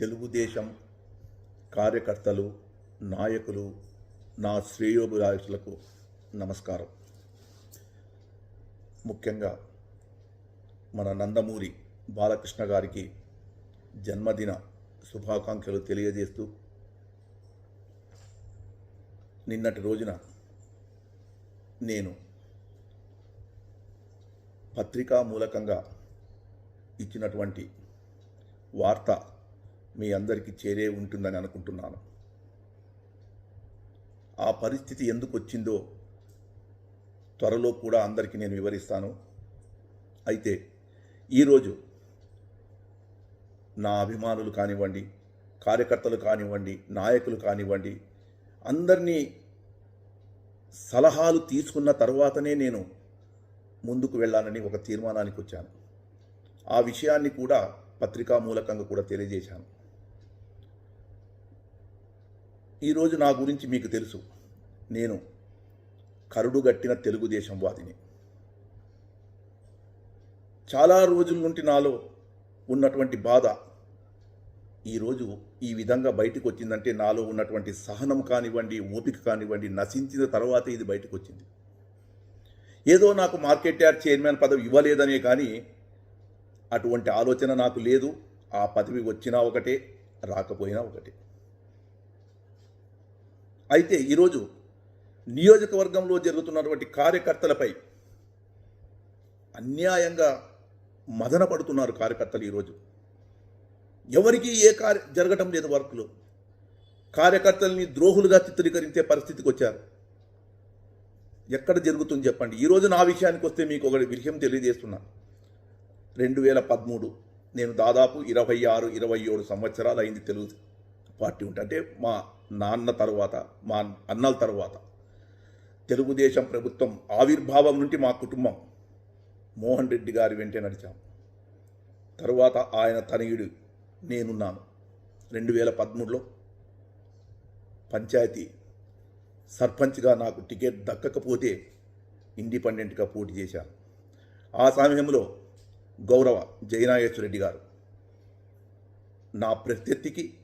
తెలుగుదేశం కార్యకర్తలు నాయకులు నా శ్రేయోభిలాషులకు నమస్కారం. ముఖ్యంగా మన నందమూరి బాలకృష్ణ గారికి జన్మదిన శుభాకాంక్షలు తెలియజేస్తూ నిన్నటి రోజున నేను పత్రికా మూలకంగా ఇచ్చినటువంటి వార్త మీ అందరికీ చేరే ఉంటుందని అనుకుంటున్నాను. ఆ పరిస్థితి ఎందుకు వచ్చిందో త్వరలో కూడా అందరికీ నేను వివరిస్తాను. అయితే ఈరోజు నా అభిమానులు కానివ్వండి కార్యకర్తలు కానివ్వండి నాయకులు కానివ్వండి అందరినీ సలహాలు తీసుకున్న తర్వాతనే నేను ముందుకు వెళ్ళాలని ఒక తీర్మానానికి వచ్చాను. ఆ విషయాన్ని కూడా పత్రికా మూలకంగా కూడా తెలియజేశాను. ఈరోజు నా గురించి మీకు తెలుసు. నేను కరుడుగట్టిన తెలుగుదేశం వాదిని. చాలా రోజుల నుండి నాలో ఉన్నటువంటి బాధ ఈరోజు ఈ విధంగా బయటకు వచ్చిందంటే నాలో ఉన్నటువంటి సహనం కానివ్వండి ఓపిక కానివ్వండి నశించిన తర్వాత ఇది బయటకు వచ్చింది ఏదో నాకు మార్కెట్ యార్డ్ చైర్మన్ పదవి ఇవ్వలేదనే కానీ అటువంటి ఆలోచన నాకు లేదు. ఆ పదవి వచ్చినా ఒకటే రాకపోయినా ఒకటే. అయితే ఈరోజు నియోజకవర్గంలో జరుగుతున్నటువంటి కార్యకర్తలపై అన్యాయంగా మదన పడుతున్నారు కార్యకర్తలు ఈరోజు. ఎవరికి ఏ కార్య జరగటం లేదు వర్క్లు. కార్యకర్తల్ని ద్రోహులుగా చిత్రీకరించే పరిస్థితికి వచ్చారు. ఎక్కడ జరుగుతుంది చెప్పండి. ఈరోజు నా విషయానికి వస్తే మీకు ఒక విషయం తెలియజేస్తున్నా. రెండు వేల పదమూడు నేను దాదాపు ఇరవై ఆరు ఇరవై ఏడు సంవత్సరాలు అయింది తెలుగు పార్టీ ఉంటే. అంటే మా నాన్న తర్వాత మా అన్నల తర్వాత. తెలుగుదేశం ప్రభుత్వం ఆవిర్భావం నుండి మా కుటుంబం మోహన్ రెడ్డి గారి వెంటే నడిచాం. తరువాత ఆయన తనయుడు నేనున్నాను. రెండు వేల పదమూడులో పంచాయతీ సర్పంచ్గా నాకు టికెట్ దక్కకపోతే ఇండిపెండెంట్గా పోటీ చేశాను. ఆ సమయంలో గౌరవ జయనాగేశ్వరరెడ్డి గారు నా ప్రత్యర్థికి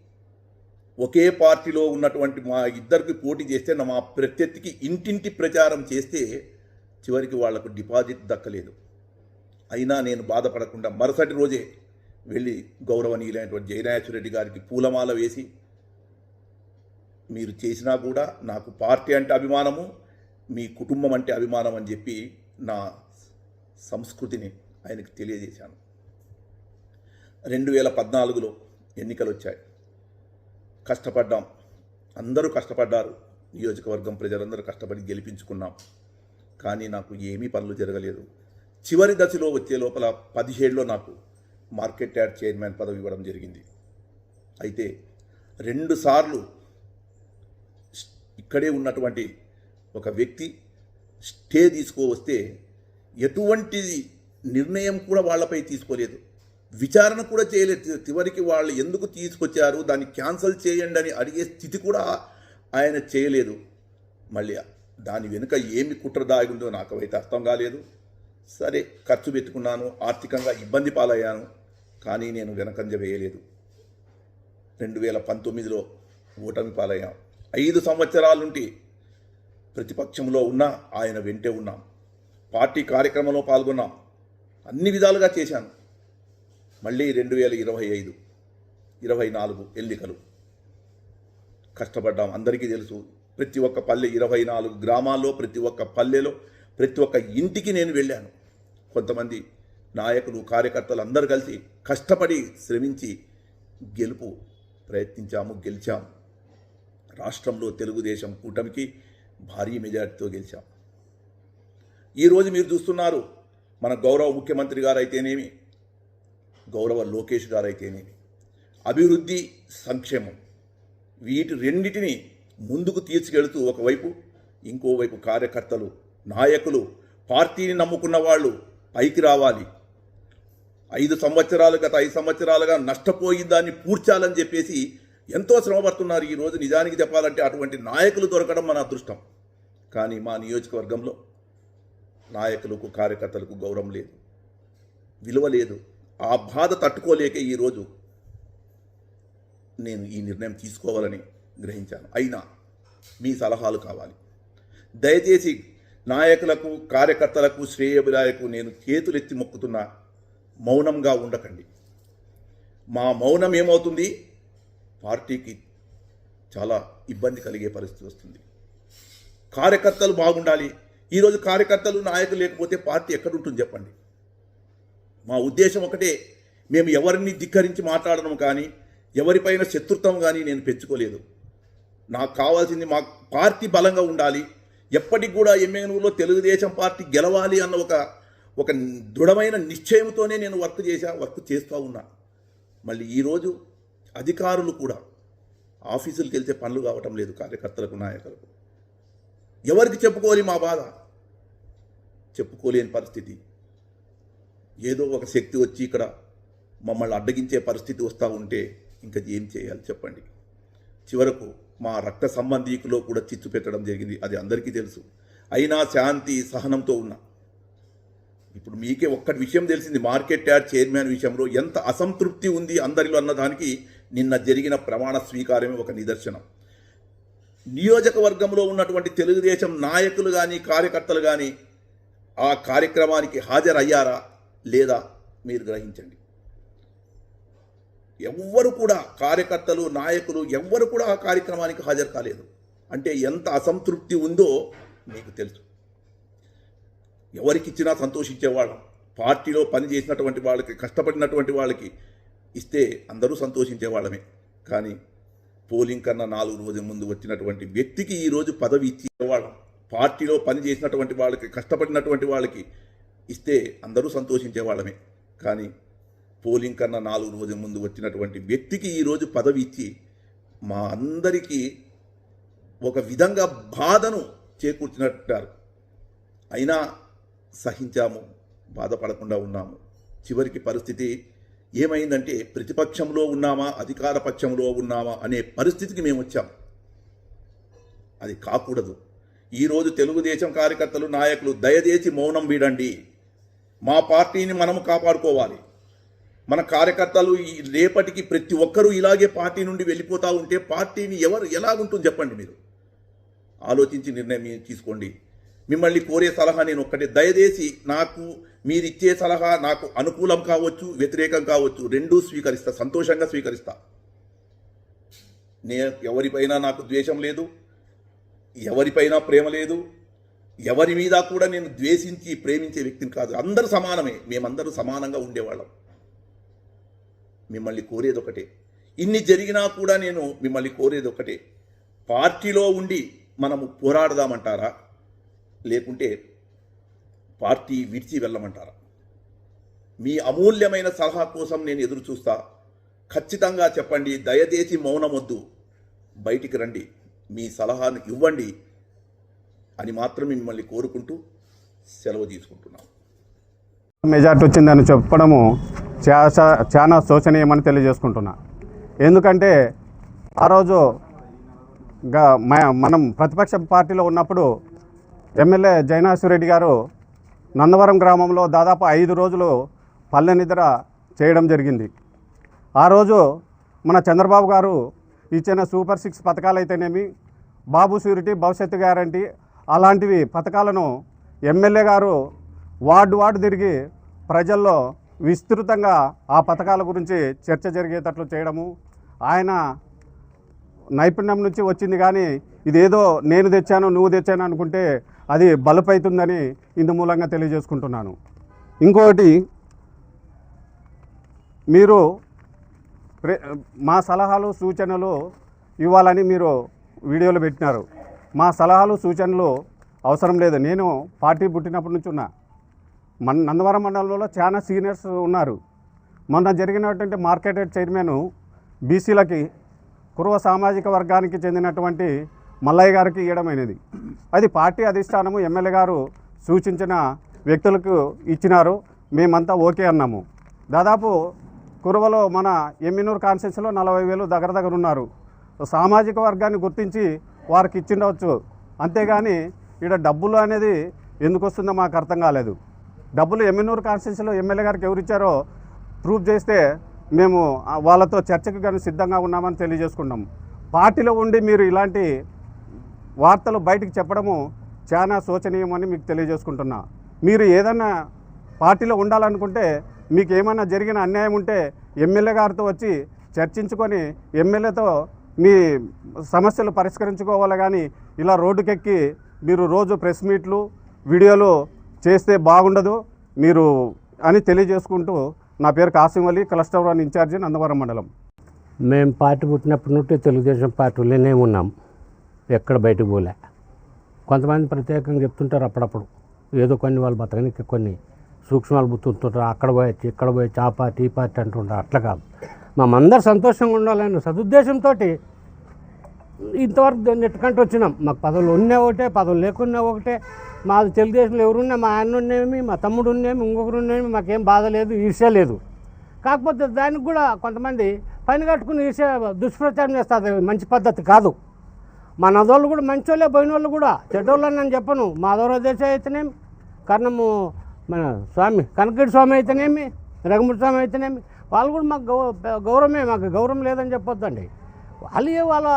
ఒకే పార్టీలో ఉన్నటువంటి మా ఇద్దరికి పోటీ చేస్తే నా మా ప్రత్యర్థికి ఇంటింటి ప్రచారం చేస్తే చివరికి వాళ్ళకు డిపాజిట్ దక్కలేదు. అయినా నేను బాధపడకుండా మరుసటి రోజే వెళ్ళి గౌరవనీయులైనటువంటి జయనాయసురెడ్డి గారికి పూలమాల వేసి మీరు చేసినా కూడా నాకు పార్టీ అంటే అభిమానము మీ కుటుంబం అంటే అభిమానం అని చెప్పి నా సంస్కృతిని ఆయనకు తెలియజేశాను. రెండు వేల పద్నాలుగులో ఎన్నికలు వచ్చాయి కష్టపడ్డాం. అందరూ కష్టపడ్డారు. నియోజకవర్గం ప్రజలందరూ కష్టపడి గెలిపించుకున్నాం. కానీ నాకు ఏమీ పనులు జరగలేదు. చివరి దశలో వచ్చే లోపల పదిహేడులో నాకు మార్కెట్ యార్డ్ చైర్మన్ పదవి ఇవ్వడం జరిగింది. అయితే రెండుసార్లు ఇక్కడే ఉన్నటువంటి ఒక వ్యక్తి స్టే తీసుకోవస్తే ఎటువంటి నిర్ణయం కూడా వాళ్ళపై తీసుకోలేదు. విచారణ కూడా చేయలేదు చివరికి వాళ్ళు ఎందుకు తీసుకొచ్చారు? దాన్ని క్యాన్సిల్ చేయండి అని అడిగే స్థితి కూడా ఆయన చేయలేదు. మళ్ళీ దాని వెనుక ఏమి కుట్ర దాగుందో నాకు అయితే అర్థం కాలేదు. సరే ఖర్చు పెట్టుకున్నాను ఆర్థికంగా ఇబ్బంది పాలయ్యాను కానీ నేను వెనకంజ వేయలేదు. రెండు వేల పంతొమ్మిదిలో ఓటమి పాలయ్యాం. ఐదు సంవత్సరాలుంటి ప్రతిపక్షంలో ఉన్నా ఆయన వెంటే ఉన్నాం. పార్టీ కార్యక్రమంలో పాల్గొన్నాం. అన్ని విధాలుగా చేశాను. మళ్ళీ రెండు వేల ఇరవై ఐదు ఇరవై నాలుగు ఎన్నికలు. కష్టపడ్డాం అందరికీ తెలుసు ప్రతి ఒక్క పల్లె ఇరవై నాలుగు గ్రామాల్లో ప్రతి ఒక్క పల్లెలో ప్రతి ఒక్క ఇంటికి నేను వెళ్ళాను. కొంతమంది నాయకులు కార్యకర్తలు అందరూ కలిసి కష్టపడి శ్రమించి గెలుపు ప్రయత్నించాము గెలిచాము రాష్ట్రంలో తెలుగుదేశం కూటమికి భారీ మెజార్టీతో గెలిచాం. ఈరోజు మీరు చూస్తున్నారు మన గౌరవ ముఖ్యమంత్రి గారు అయితేనేమి గౌరవ లోకేష్ గారు అభివృద్ధి సంక్షేమం. వీటి రెండిటిని ముందుకు తీసుకెళ్తూ ఒకవైపు ఇంకోవైపు కార్యకర్తలు నాయకులు పార్టీని నమ్ముకున్న వాళ్ళు పైకి రావాలి. ఐదు సంవత్సరాలు గత ఐదు సంవత్సరాలుగా నష్టపోయి దాన్ని పూడ్చాలని చెప్పేసి ఎంతో శ్రమపడుతున్నారు ఈరోజు ఈ రోజు. నిజానికి చెప్పాలంటే అటువంటి నాయకులు దొరకడం మన అదృష్టం. కానీ మా నియోజకవర్గంలో నాయకులకు కార్యకర్తలకు గౌరవం లేదు. విలువ లేదు. ఆ బాధ తట్టుకోలేక ఈరోజు నేను ఈ నిర్ణయం తీసుకోవాలని గ్రహించాను. అయినా మీ సలహాలు కావాలి. దయచేసి నాయకులకు కార్యకర్తలకు శ్రేయభిలాయకు నేను చేతులెత్తి మొక్కుతున్నా మౌనంగా ఉండకండి. మా మౌనం ఏమవుతుంది? పార్టీకి చాలా ఇబ్బంది కలిగే పరిస్థితి వస్తుంది. కార్యకర్తలు బాగుండాలి. ఈరోజు కార్యకర్తలు నాయకులు లేకపోతే పార్టీ ఎక్కడుంటుంది చెప్పండి. మా ఉద్దేశం ఒకటే. మేము ఎవరిని ధిక్కరించి మాట్లాడడం కానీ ఎవరిపైన శత్రుత్వం కానీ నేను పెంచుకోలేదు. నాకు కావాల్సింది మా పార్టీ బలంగా ఉండాలి. ఎప్పటికి కూడా ఎమ్మెన్యూలో తెలుగుదేశం పార్టీ గెలవాలి అన్న ఒక ఒక దృఢమైన నిశ్చయంతోనే నేను వర్క్ చేశా వర్క్ చేస్తూ ఉన్నా. మళ్ళీ ఈరోజు అధికారులు కూడా ఆఫీసులకు వెళ్తే పనులు కావటం లేదు కార్యకర్తలకు నాయకులకు. ఎవరికి చెప్పుకోవాలి మా బాధ? చెప్పుకోలేని పరిస్థితి. ఏదో ఒక శక్తి వచ్చి ఇక్కడ మమ్మల్ని అడ్డగించే పరిస్థితి వస్తూ ఉంటే ఇంకా ఏం చేయాలి చెప్పండి. చివరకు మా రక్త సంబంధీకులో కూడా చిచ్చు పెట్టడం జరిగింది. అది అందరికీ తెలుసు. అయినా శాంతి సహనంతో ఉన్నా. ఇప్పుడు మీకే ఒక్కటి విషయం తెలిసింది. మార్కెట్ యార్డ్ చైర్మన్ విషయంలో ఎంత అసంతృప్తి ఉంది అందరిలో అన్నదానికి నిన్న జరిగిన ప్రమాణ స్వీకారమే ఒక నిదర్శనం. నియోజకవర్గంలో ఉన్నటువంటి తెలుగుదేశం నాయకులు కానీ కార్యకర్తలు కానీ ఆ కార్యక్రమానికి హాజరయ్యారా? లేదా మీరు గ్రహించండి. ఎవ్వరు కూడా కార్యకర్తలు నాయకులు ఎవ్వరు కూడా ఆ కార్యక్రమానికి హాజరు కాలేదు. అంటే ఎంత అసంతృప్తి ఉందో మీకు తెలుసు. ఎవరికి ఇచ్చినా సంతోషించేవాళ్ళం పార్టీలో పని చేసినటువంటి వాళ్ళకి కష్టపడినటువంటి వాళ్ళకి ఇస్తే అందరూ సంతోషించే వాళ్ళమే. కానీ పోలింగ్ కన్నా నాలుగు రోజుల ముందు వచ్చినటువంటి వ్యక్తికి ఈరోజు పదవి ఇచ్చేవాళ్ళం పార్టీలో పని చేసినటువంటి వాళ్ళకి కష్టపడినటువంటి వాళ్ళకి ఇస్తే అందరూ సంతోషించే వాళ్ళమే. కానీ పోలింగ్ కన్నా నాలుగు రోజుల ముందు వచ్చినటువంటి వ్యక్తికి ఈరోజు పదవి ఇచ్చి మా అందరికీ ఒక విధంగా బాధను చేకూర్చినట్టారు అయినా సహించాము బాధపడకుండా ఉన్నాము. చివరికి పరిస్థితి ఏమైందంటే ప్రతిపక్షంలో ఉన్నామా అధికార పక్షంలో ఉన్నామా అనే పరిస్థితికి మేము వచ్చాం. అది కాకూడదు. ఈరోజు తెలుగుదేశం కార్యకర్తలు నాయకులు దయచేసి మౌనం వీడండి. మా పార్టీని మనము కాపాడుకోవాలి. మన కార్యకర్తలు ఈ రేపటికి ప్రతి ఒక్కరూ ఇలాగే పార్టీ నుండి వెళ్ళిపోతూ ఉంటే పార్టీని ఎవరు ఎలాగుంటుంది చెప్పండి మీరు? ఆలోచించి నిర్ణయం తీసుకోండి. మిమ్మల్ని కోరే సలహా నేను ఒక్కటే. దయచేసి నాకు మీరిచ్చే సలహా నాకు అనుకూలం కావచ్చు వ్యతిరేకం కావచ్చు రెండూ స్వీకరిస్తా సంతోషంగా స్వీకరిస్తా. నే ఎవరిపైన నాకు ద్వేషం లేదు ఎవరిపైన ప్రేమ లేదు ఎవరి మీద కూడా నేను ద్వేషించి ప్రేమించే వ్యక్తిని కాదు. అందరూ సమానమే. మేమందరూ సమానంగా ఉండేవాళ్ళం. మిమ్మల్ని కోరేది ఒకటే. ఇన్ని జరిగినా కూడా నేను మిమ్మల్ని కోరేది ఒకటే. పార్టీలో ఉండి మనము పోరాడదామంటారా? లేకుంటే పార్టీ విడిచి వెళ్ళమంటారా? మీ అమూల్యమైన సలహా కోసం నేను ఎదురు చూస్తా. ఖచ్చితంగా చెప్పండి. దయచేసి మౌనం వద్దు బయటికి రండి. మీ సలహాను ఇవ్వండి. అని మాత్రం మిమ్మల్ని కోరుకుంటూ సెలవు తీసుకుంటున్నాను. మెజార్టీ వచ్చిందని చెప్పడము చా- చాలా శోచనీయమని తెలియజేసుకుంటున్నా. ఎందుకంటే ఆ రోజు మ- మనం ప్రతిపక్ష పార్టీలో ఉన్నప్పుడు ఎమ్మెల్యే జైనాసిరెడ్డి గారు నందవరం గ్రామంలో దాదాపు ఐదు రోజులు పల్లె నిద్ర చేయడం జరిగింది. ఆ రోజు మన చంద్రబాబు గారు ఇచ్చిన సూపర్ సిక్స్ పథకాలు అయితేనేమి బాబు షూరిటీ భవిష్యత్తు గ్యారంటీ అలాంటివి పథకాలను ఎమ్మెల్యే గారు వార్డు వార్డు తిరిగి ప్రజల్లో విస్తృతంగా ఆ పథకాల గురించి చర్చ జరిగేటట్లు చేయడము ఆయన నైపుణ్యం నుంచి వచ్చింది కానీ ఇదేదో నేను తెచ్చాను నువ్వు తెచ్చాను అనుకుంటే అది బలుపైతుందని ఇందు మూలంగా తెలియజేసుకుంటున్నాను. ఇంకొకటి మీరు ప్రే- మా సలహాలు సూచనలు ఇవ్వాలని మీరు వీడియోలు పెట్టినారు. మా సలహాలు సూచనలు అవసరం లేదు. నేను పార్టీ పుట్టినప్పటి నుంచి ఉన్నా. మన నందవరం మండలంలో చాలా సీనియర్స్ ఉన్నారు. మొన్న జరిగినటువంటి మార్కెట్ చైర్మన్ బీసీలకి కురువ సామాజిక వర్గానికి చెందినటువంటి మల్లయ్య గారికి ఇవ్వడమైనది అది పార్టీ అధిష్టానము ఎమ్మెల్యే గారు సూచించిన వ్యక్తులకు ఇచ్చినారు. మేమంతా ఓకే అన్నాము. దాదాపు కురువలో మన ఎమ్మినూరు కాన్స్టిట్యూన్సీలో నలభై వేలు దగ్గర దగ్గర ఉన్నారు. సామాజిక వర్గాన్ని గుర్తించి వారికి ఇచ్చిండవచ్చు. అంతేగాని ఇక్కడ డబ్బులు అనేది ఎందుకు వస్తుందో మాకు అర్థం కాలేదు. డబ్బులు ఎమ్మెనూరు కాన్స్టిట్యూన్సీలో ఎమ్మెల్యే గారికి ఎవరు ఇచ్చారో ప్రూఫ్ చేస్తే మేము వాళ్ళతో చర్చకు కానీ సిద్ధంగా ఉన్నామని తెలియజేసుకున్నాం పార్టీలో ఉండి మీరు ఇలాంటి వార్తలు బయటికి చెప్పడము చాలా శోచనీయమని మీకు తెలియజేసుకుంటున్నా. మీరు ఏదన్నా పార్టీలో ఉండాలనుకుంటే మీకు ఏమైనా జరిగిన అన్యాయం ఉంటే ఎమ్మెల్యే గారితో వచ్చి చర్చించుకొని ఎమ్మెల్యేతో మీ సమస్యలు పరిష్కరించుకోవాలి కానీ ఇలా రోడ్డుకెక్కి మీరు రోజు ప్రెస్ మీట్లు వీడియోలు చేస్తే బాగుండదు మీరు అని తెలియజేసుకుంటూ నా పేరు Kasim Ali cluster one incharge Nandavaram మండలం. మేము పార్టీ పుట్టినప్పటి నుండి తెలుగుదేశం పార్టీలోనే ఉన్నాం. ఎక్కడ బయటకు పోలే. కొంతమంది ప్రత్యేకంగా చెప్తుంటారు అప్పుడప్పుడు. ఏదో కొన్ని వాళ్ళు బతకనికి కొన్ని సూక్ష్మాలు గుర్తుంటుంటారు. అక్కడ పోయొచ్చు ఇక్కడ పోయొచ్చు ఆ పార్టీ ఈ పార్టీ అంటుంటారు. అట్లా కాదు. మేమందరు సంతోషంగా ఉండాలని సదుద్దేశంతో ఇంతవరకు నెట్టుకంటూ వచ్చినాం. మాకు పదవులు ఉన్నా ఒకటే పదవులు లేకున్నా ఒకటే. మాది తెలుగుదేశంలో ఎవరున్నా మా అన్న ఉన్నేమి మా తమ్ముడు ఉన్నేమి ఇంకొకరు ఉన్నేమి మాకేం బాధ లేదు ఈర్ష్య లేదు. కాకపోతే దానికి కూడా కొంతమంది పని కట్టుకుని ఈర్ష్య దుష్ప్రచారం చేస్తారు. మంచి పద్ధతి కాదు. మా నదోళ్ళు కూడా మంచోళ్ళే పోయిన వాళ్ళు కూడా. చెడ్డోళ్ళు అని నేను చెప్పను. మాధవరావు దేశాయ్ అయితేనేమి కర్ణము మన స్వామి కనకటి స్వామి అయితేనేమి రఘుమూర్తి స్వామి అయితేనేమి వాళ్ళు కూడా మాకు గౌ గౌరవమే మాకు గౌరవం లేదని చెప్పొద్దండి. వాళ్ళు వాళ్ళ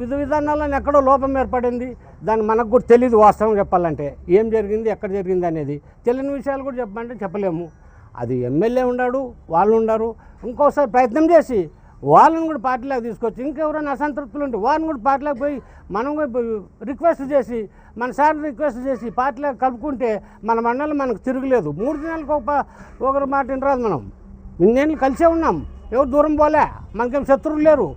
విధ విధానాలను ఎక్కడో లోపం ఏర్పడింది. దాన్ని మనకు కూడా తెలియదు వాస్తవం చెప్పాలంటే. ఏం జరిగింది ఎక్కడ జరిగింది అనేది తెలియని విషయాలు కూడా చెప్పమంటే చెప్పలేము. అది ఎమ్మెల్యే ఉన్నాడు వాళ్ళు ఉన్నారు ఇంకోసారి ప్రయత్నం చేసి వాళ్ళని కూడా పార్టీలోకి తీసుకొచ్చి ఇంకెవరైనా అసంతృప్తులు ఉంటే వారిని కూడా పార్టీలోకి పోయి మనం కూడా రిక్వెస్ట్ చేసి మన సార్ రిక్వెస్ట్ చేసి పార్టీలో కలుపుకుంటే మన మండలం మనకు తిరగలేదు. మూడు దినాలకు ఒక ఒకరు మాట వినరాదు మనం. ఇన్నేళ్ళు కలిసే ఉన్నాం. ఎవరు దూరం పోలే. మనకేం శత్రువులు లేరు.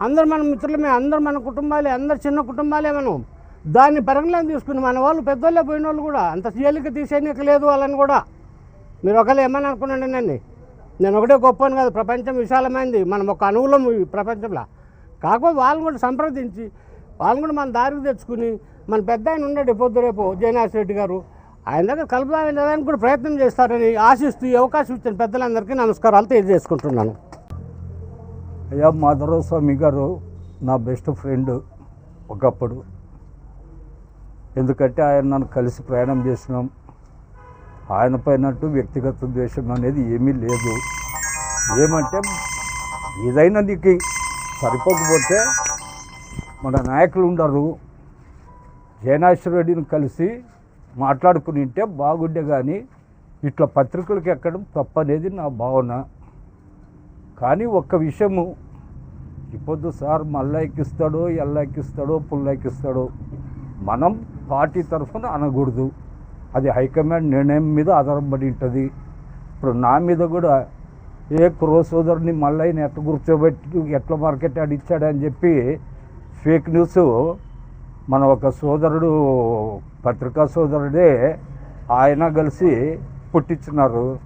అందరు మన మిత్రులమే. అందరు మన కుటుంబాలే. అందరు చిన్న కుటుంబాలే మనం. దాన్ని పరిగణలోకి తీసుకుని మన వాళ్ళు పెద్దోళ్ళే పోయిన వాళ్ళు కూడా అంత తేలిక తీసేయక లేదు వాళ్ళని కూడా. మీరు ఒకళ్ళు ఏమని అనుకున్నాండి నన్ను? నేను ఒకటే గొప్పను కాదు. ప్రపంచం విశాలమైంది. మనం ఒక అనుకూలం ఈ ప్రపంచంలో. కాకపోతే వాళ్ళని కూడా సంప్రదించి వాళ్ళని కూడా మన దారికి తెచ్చుకుని మన పెద్ద ఆయన ఉన్నాడు పొద్దు రేపు జయనాథ్ రెడ్డి గారు. ఆయన దగ్గర కలుపుదామని కూడా ప్రయత్నం చేస్తారని ఆశిస్తూ ఈ అవకాశం ఇచ్చిన పెద్దలందరికీ నమస్కారాలు తెలియజేసుకుంటున్నాను. అయ్యా మాధవరావు స్వామి గారు నా బెస్ట్ ఫ్రెండ్ ఒకప్పుడు. ఎందుకంటే ఆయన నన్ను కలిసి ప్రయాణం చేసినాం. ఆయన పైనట్టు వ్యక్తిగత ద్వేషం అనేది ఏమీ లేదు. ఏమంటే ఏదైనా నీకు సరిపోకపోతే మన నాయకులు ఉండరు. జయనాశ్వర రెడ్డిని కలిసి మాట్లాడుకుని ఉంటే బాగుండే కానీ ఇట్లా పత్రికలకు ఎక్కడం తప్పనేది నా భావన. కానీ ఒక్క విషయము ఇప్పుడు సార్ మళ్ళెక్కిస్తాడో ఎక్కిస్తాడో ఎల్లా ఎక్కిస్తాడో పుల్ల ఎక్కిస్తాడో మనం పార్టీ తరఫున అనకూడదు. అది హైకమాండ్ నిర్ణయం మీద ఆధారపడి ఉంటుంది. ఇప్పుడు నా మీద కూడా ఏ క్రో సోదరుని మళ్ళీ ఎట్లా కూర్చోబెట్టి ఎట్లా మార్కెట్ ఆడిచ్చాడని చెప్పి ఫేక్ న్యూస్ మన ఒక సోదరుడు పత్రికా సోదరుడే ఆయన కలిసి పుట్టించినారు.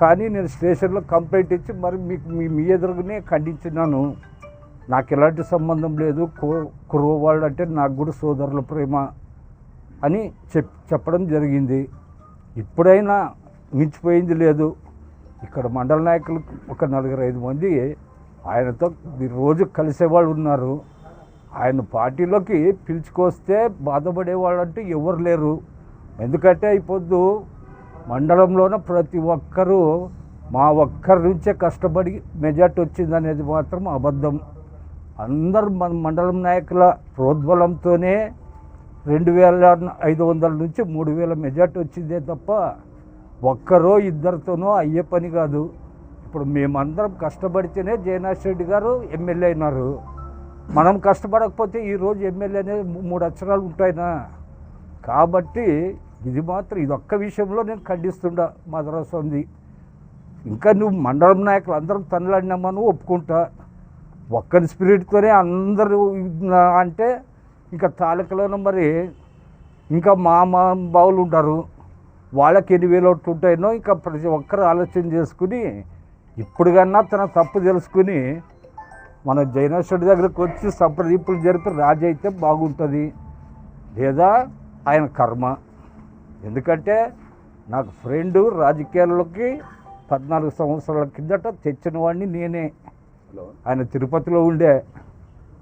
కానీ నేను స్టేషన్లో కంప్లైంట్ ఇచ్చి మరి మీకు మీ మీ ఎదురుగానే ఖండించినాను. నాకు ఎలాంటి సంబంధం లేదు. కురువ వాళ్ళు అంటే నాకు కూడా సోదరుల ప్రేమ అని చెప్ చెప్పడం జరిగింది. ఇప్పుడైనా మించిపోయింది లేదు. ఇక్కడ మండల నాయకులు ఒక నలుగురు ఐదు మంది ఆయనతో రోజు కలిసేవాళ్ళు ఉన్నారు. ఆయన పార్టీలోకి పిలుచుకొస్తే బాధపడేవాళ్ళు అంటే ఎవరు లేరు. ఎందుకంటే ఇప్పుడు మండలంలోన ప్రతి ఒక్కరూ మా ఒక్కరి నుంచే కష్టపడి మెజార్టీ వచ్చిందనేది మాత్రం అబద్ధం. అందరు మన మండలం నాయకుల ప్రోద్బలంతోనే రెండు వేల ఐదు వందల నుంచి మూడు వేల మెజార్టీ వచ్చిందే తప్ప ఒక్కరో ఇద్దరితోనో అయ్యే పని కాదు. ఇప్పుడు మేమందరం కష్టపడితేనే జయనాథ్ రెడ్డి గారు ఎమ్మెల్యే అయినారు. మనం కష్టపడకపోతే ఈరోజు ఎమ్మెల్యే అనేది మూడు అక్షరాలు ఉంటాయినా. కాబట్టి ఇది మాత్రం ఇది ఒక్క విషయంలో నేను ఖండిస్తుండా మదరస్వామి ఇంకా నువ్వు మండలం నాయకులు అందరం తనలాడినామని ఒప్పుకుంటా. ఒక్కరి స్పిరిట్తోనే అందరూ అంటే ఇంకా తాలూకాలోనూ మరి ఇంకా మా మా బావులు ఉంటారు వాళ్ళకి ఎన్ని వేలు ఒకటి ఉంటాయనో ఇంకా ప్రతి ఒక్కరు ఆలోచన చేసుకుని ఇప్పుడు కన్నా తన తప్పు తెలుసుకుని మన జైనేశ్వరుడి దగ్గరకు వచ్చి సంప్రదింపులు జరిపి రాజు అయితే బాగుంటుంది. లేదా ఆయన కర్మ. ఎందుకంటే నాకు ఫ్రెండ్ రాజకీయాల్లోకి పద్నాలుగు సంవత్సరాల కిందట తెచ్చిన వాడిని నేనే. ఆయన తిరుపతిలో ఉండే.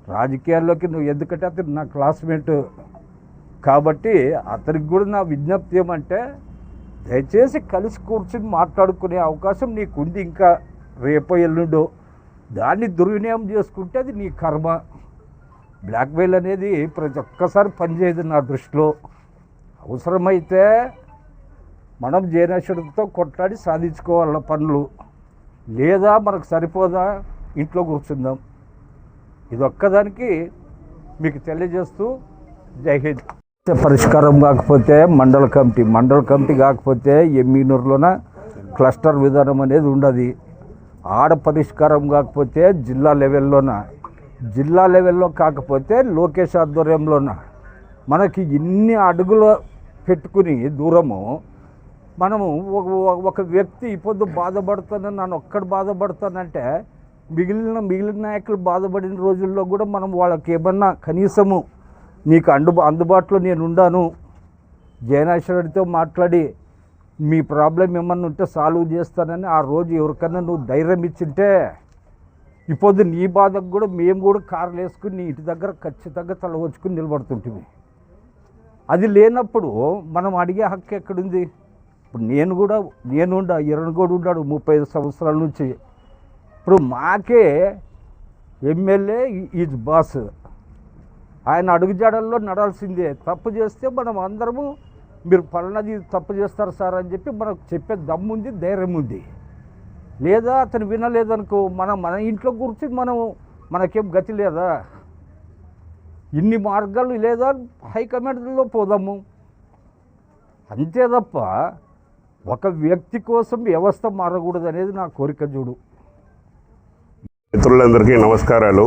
రాజకీయాల్లోకి నువ్వు ఎందుకంటే అతను నా క్లాస్మేట్ కాబట్టి అతనికి కూడా నా విజ్ఞప్తి ఏమంటే దయచేసి కలిసి కూర్చుని మాట్లాడుకునే అవకాశం నీకుంది ఇంకా రేపో ఎల్లుండో. దాన్ని దుర్వినియోగం చేసుకుంటే అది నీ కర్మ. బ్లాక్మెయిల్ అనేది ప్రతి ఒక్కసారి పనిచేయదు నా దృష్టిలో. అవసరమైతే మనం జయనేశ్వరుడితో కొట్లాడి సాధించుకోవాల పనులు. లేదా మనకు సరిపోదా? ఇంట్లో కూర్చుందాం. ఇది ఒక్కదానికి మీకు తెలియజేస్తూ జై హింద్. పరిష్కారం కాకపోతే మండల కమిటీ. మండల కమిటీ కాకపోతే ఎమ్మినూరులోన క్లస్టర్ విధానం అనేది ఉండదు. ఆడ పరిష్కారం కాకపోతే జిల్లా లెవెల్లోన? జిల్లా లెవెల్లో కాకపోతే లోకేష్ ఆధ్వర్యంలోన? మనకి ఇన్ని అడుగులు పెట్టుకుని దూరము మనము ఒక ఒక- వ్యక్తి ఇప్పుడు బాధపడుతాను నన్ను ఒక్కడు బాధపడతానంటే మిగిలిన మిగిలిన నాయకులు బాధపడిన రోజుల్లో కూడా మనం వాళ్ళకి ఏమన్నా కనీసము నీకు అందుబా అందుబాటులో నేను ఉండాను జయనాశ్వరుడితో మాట్లాడి మీ ప్రాబ్లం ఏమన్నా ఉంటే సాల్వ్ చేస్తానని ఆ రోజు ఎవరికన్నా నువ్వు ధైర్యం ఇచ్చింటే ఇప్పుడు నీ బాధకు కూడా మేము కూడా కార్లు వేసుకుని నీ ఇంటి దగ్గర ఖచ్చితంగా తల వచ్చుకుని నిలబడుతుంటివి అది లేనప్పుడు మనం అడిగే హక్కు ఎక్కడుంది? ఇప్పుడు నేను కూడా నేను ఉండా ఇరణ్ కూడా ఉన్నాడు ముప్పై ఐదు సంవత్సరాల నుంచి. ఇప్పుడు మాకే ఎమ్మెల్యే ఈజ్ బాస్. ఆయన అడుగుజాడల్లో నడాల్సిందే. తప్పు చేస్తే మనం అందరము మీరు పలానాది తప్పు చేస్తారు సార్ అని చెప్పి మనకు చెప్పే దమ్ముంది ధైర్యం ఉంది లేదా అతను వినలేదనుకో మనం మన ఇంట్లో గురించి మనం మనకేం గతి లేదా? ఇన్ని మార్గాలు లేదా? హైకమాండ్లో పోదాము. అంతే తప్ప ఒక వ్యక్తి కోసం వ్యవస్థ మారకూడదు అనేది నా కోరిక చూడు. మిత్రులందరికీ నమస్కారాలు.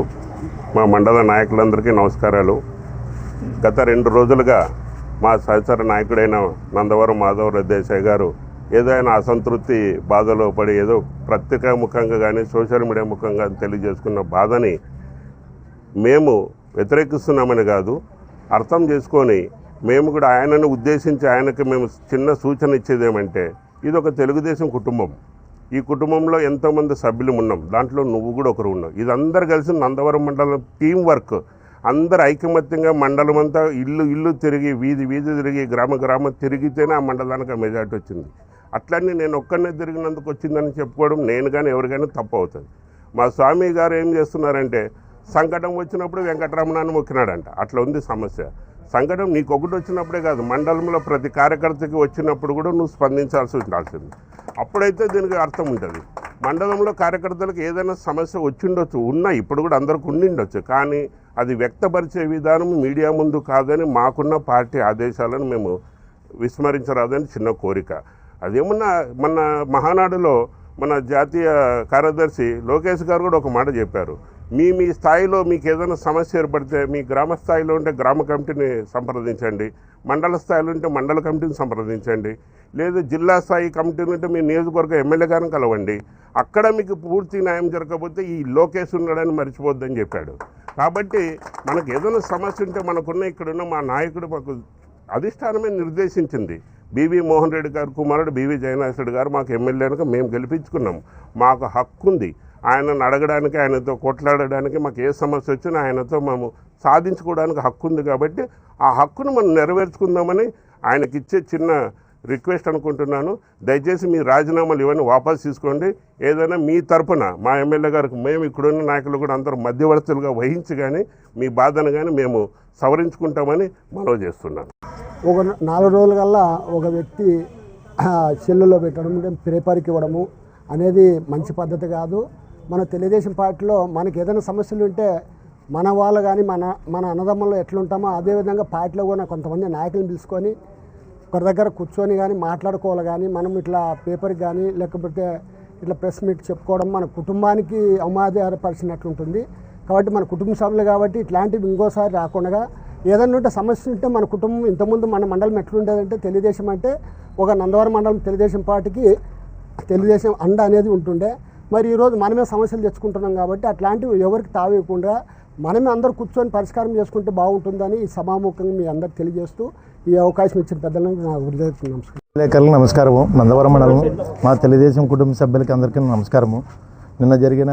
మా మండల నాయకులందరికీ నమస్కారాలు. గత రెండు రోజులుగా మా సహచర నాయకుడైన నందవరం మాధవరావు దేశాయ్ గారు ఏదైనా అసంతృప్తి బాధలో పడి ఏదో ప్రత్యేక ముఖంగా కానీ సోషల్ మీడియా ముఖంగా తెలియజేసుకున్న బాధని మేము వ్యతిరేకిస్తున్నామని కాదు అర్థం చేసుకొని మేము కూడా ఆయనను ఉద్దేశించి ఆయనకి మేము చిన్న సూచన ఇచ్చేది ఏమంటే ఇది ఒక తెలుగుదేశం కుటుంబం. ఈ కుటుంబంలో ఎంతోమంది సభ్యులు ఉన్నాం. దాంట్లో నువ్వు కూడా ఒకరు ఉన్నావు. ఇది అందరు కలిసి నందవరం మండలం టీం వర్క్ అందరు ఐకమత్యంగా మండలం అంతా ఇల్లు ఇల్లు తిరిగి వీధి వీధి తిరిగి గ్రామ గ్రామం తిరిగితేనే ఆ మండలానికి మెజార్టీ వచ్చింది. అట్లనే నేను ఒక్కనే తిరిగినందుకు వచ్చిందని చెప్పుకోవడం నేను కానీ ఎవరికైనా తప్పు అవుతుంది. మా స్వామి గారు ఏం చేస్తున్నారంటే సంకటం వచ్చినప్పుడు వెంకటరమణాన్ని మొక్కినాడంట. అట్లా ఉంది సమస్య. సంకటం నీకు ఒకటి వచ్చినప్పుడే కాదు మండలంలో ప్రతి కార్యకర్తకి వచ్చినప్పుడు కూడా నువ్వు స్పందించాల్సి ఉండాల్సింది. అప్పుడైతే దీనికి అర్థం ఉంటుంది. మండలంలో కార్యకర్తలకు ఏదైనా సమస్య వచ్చిండొచ్చు ఉన్నా ఇప్పుడు కూడా అందరికి ఉండిండొచ్చు. కానీ అది వ్యక్తపరిచే విధానం మీడియా ముందు కాదని మాకున్న పార్టీ ఆదేశాలను మేము విస్మరించరాదని చిన్న కోరిక. అదేమన్నా మన మహానాడులో మన జాతీయ కార్యదర్శి లోకేష్ గారు కూడా ఒక మాట చెప్పారు. మీ మీ స్థాయిలో మీకు ఏదైనా సమస్య ఏర్పడితే మీ గ్రామ స్థాయిలో ఉంటే గ్రామ కమిటీని సంప్రదించండి. మండల స్థాయిలో ఉంటే మండల కమిటీని సంప్రదించండి. లేదు జిల్లా స్థాయి కమిటీని ఉంటే మీ నియోజకవర్గ ఎమ్మెల్యే గారిని కలవండి. అక్కడ మీకు పూర్తి న్యాయం జరగకపోతే ఈ లోకేష్ ఉన్నాడని మర్చిపోద్దని చెప్పాడు. కాబట్టి మనకు ఏదైనా సమస్య ఉంటే మనకున్న ఇక్కడున్న మా నాయకుడు మాకు అధిష్టానమే నిర్దేశించింది. బీవీ మోహన్ రెడ్డి గారు కుమారుడు బీవీ జయనాథుడు గారు మాకు ఎమ్మెల్యేనుగా మేము గెలిపించుకున్నాం. మాకు హక్కు ఉంది ఆయనను అడగడానికి ఆయనతో కొట్లాడడానికి మాకు ఏ సమస్య వచ్చినా ఆయనతో మేము సాధించుకోవడానికి హక్కు ఉంది కాబట్టి ఆ హక్కును మనం నెరవేర్చుకుందామని ఆయనకి ఇచ్చే చిన్న రిక్వెస్ట్ అనుకుంటున్నాను. దయచేసి మీ రాజీనామాలు ఇవన్నీ వాపసు తీసుకోండి. ఏదైనా మీ తరపున మా ఎమ్మెల్యే గారికి మేము ఇక్కడున్న నాయకులు కూడా అందరూ మధ్యవర్తులుగా వహించి కానీ మీ బాధను కానీ మేము సవరించుకుంటామని మనవి చేస్తున్నాను. ఒక నాలుగు రోజుల కల్లా ఒక వ్యక్తి ఆ, సెల్లులో పెట్టడం అంటే పేపర్కి ఇవ్వడము అనేది మంచి పద్ధతి కాదు. మన తెలుగుదేశం పార్టీలో మనకి ఏదైనా సమస్యలు ఉంటే మన వాళ్ళు కానీ మన మన అన్నదమ్ములు ఎట్లుంటామో అదేవిధంగా పార్టీలో కూడా కొంతమంది నాయకులను పిలుచుకొని ఒకరి దగ్గర కూర్చొని కానీ మాట్లాడుకోవాలి కానీ మనం ఇట్లా పేపర్కి కానీ లేకపోతే ఇట్లా ప్రెస్ మీట్ చెప్పుకోవడం మన కుటుంబానికి అవమాదపరిచినట్లుంటుంది కాబట్టి మన కుటుంబ సభ్యులు కాబట్టి ఇట్లాంటివి ఇంకోసారి రాకుండా ఏదైనా ఉంటే సమస్య ఉంటే మన కుటుంబం ఇంతకుముందు మన మండలం ఎట్లుండేదంటే తెలుగుదేశం అంటే ఒక నందవరం మండలం తెలుగుదేశం పార్టీకి తెలుగుదేశం అండ అనేది ఉంటుండే. మరి ఈరోజు మనమే సమస్యలు తెచ్చుకుంటున్నాం కాబట్టి అట్లాంటివి ఎవరికి తావేయకుండా మనమే అందరూ కూర్చొని పరిష్కారం చేసుకుంటే బాగుంటుందని ఈ సభాముఖంగా మీ అందరికి తెలియజేస్తూ ఈ అవకాశం ఇచ్చిన పెద్దలకు నా హృదయ నమస్కారం. విలేకరులకు నమస్కారము. నందవరం మండలం మా తెలుగుదేశం కుటుంబ సభ్యులకి అందరికీ నమస్కారము. నిన్న జరిగిన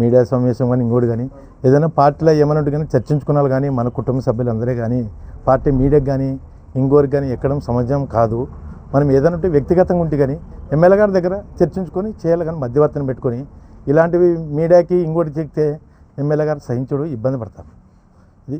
మీడియా సమావేశం కానీ ఇంకోటి కానీ ఏదైనా పార్టీలో ఏమైనా ఉంటే కానీ చర్చించుకున్నారు కానీ మన కుటుంబ సభ్యులందరే కానీ పార్టీ మీడియాకి కానీ ఇంకోరికి కానీ ఎక్కడం సమాజం కాదు. మనం ఏదైనా ఉంటే వ్యక్తిగతంగా ఉంటే కానీ ఎమ్మెల్యే గారి దగ్గర చర్చించుకొని చేయాలి కానీ మధ్యవర్తిని పెట్టుకొని ఇలాంటివి మీడియాకి ఇంకోటి చెప్తే ఎమ్మెల్యే గారు సహించుడు ఇబ్బంది పడతారు. ఇది